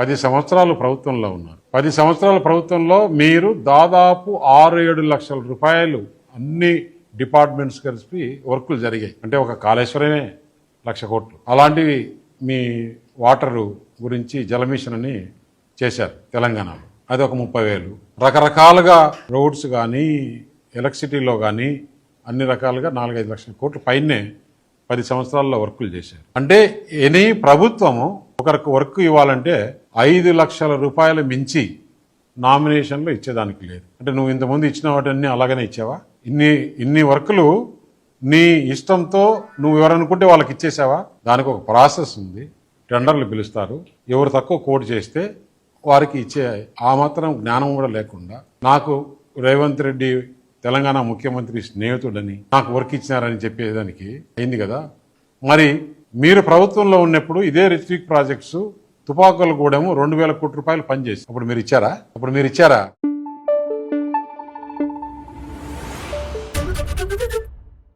పది సంవత్సరాలు ప్రభుత్వంలో ఉన్నారు. పది సంవత్సరాల ప్రభుత్వంలో మీరు దాదాపు ఆరు ఏడు లక్షల రూపాయలు అన్ని డిపార్ట్మెంట్స్ కలిపి వర్కులు జరిగాయి. అంటే ఒక కాళేశ్వరమే లక్ష కోట్లు. అలాంటివి మీ వాటరు గురించి జలమిషన్ అని చేశారు తెలంగాణలో. అది ఒక ముప్పై వేలు. రకరకాలుగా రోడ్స్ కానీ ఎలక్ట్రిసిటీలో కానీ అన్ని రకాలుగా నాలుగైదు లక్షల కోట్ల పైనే పది సంవత్సరాల్లో వర్కులు చేశారు. అంటే ఎనీ ప్రభుత్వము ఒకరికి వర్క్ ఇవ్వాలంటే ఐదు లక్షల రూపాయలు మించి నామినేషన్లు ఇచ్చేదానికి లేదు. అంటే నువ్వు ఇంతకుముందు ఇచ్చిన వాటన్నీ అలాగనే ఇచ్చావా? ఇన్ని ఇన్ని వర్కులు నీ ఇష్టంతో నువ్వు ఎవరనుకుంటే వాళ్ళకి ఇచ్చేసావా? దానికి ఒక ప్రాసెస్ ఉంది. టెండర్లు పిలుస్తారు. ఎవరు తక్కువ కోడ్ చేస్తే వారికి ఇచ్చే ఆ మాత్రం జ్ఞానం కూడా లేకుండా నాకు రేవంత్ రెడ్డి తెలంగాణ ముఖ్యమంత్రి స్నేహితుడని నాకు వర్క్ ఇచ్చినారని చెప్పేదానికి అయింది కదా. మరి మీరు ప్రభుత్వంలో ఉన్నప్పుడు ఇదే రిత్విక్ ప్రాజెక్ట్స్ తుపాకులు కూడా రెండు వేల కోట్ల రూపాయలు పనిచేసి అప్పుడు మీరు ఇచ్చారా? అప్పుడు మీరు ఇచ్చారా?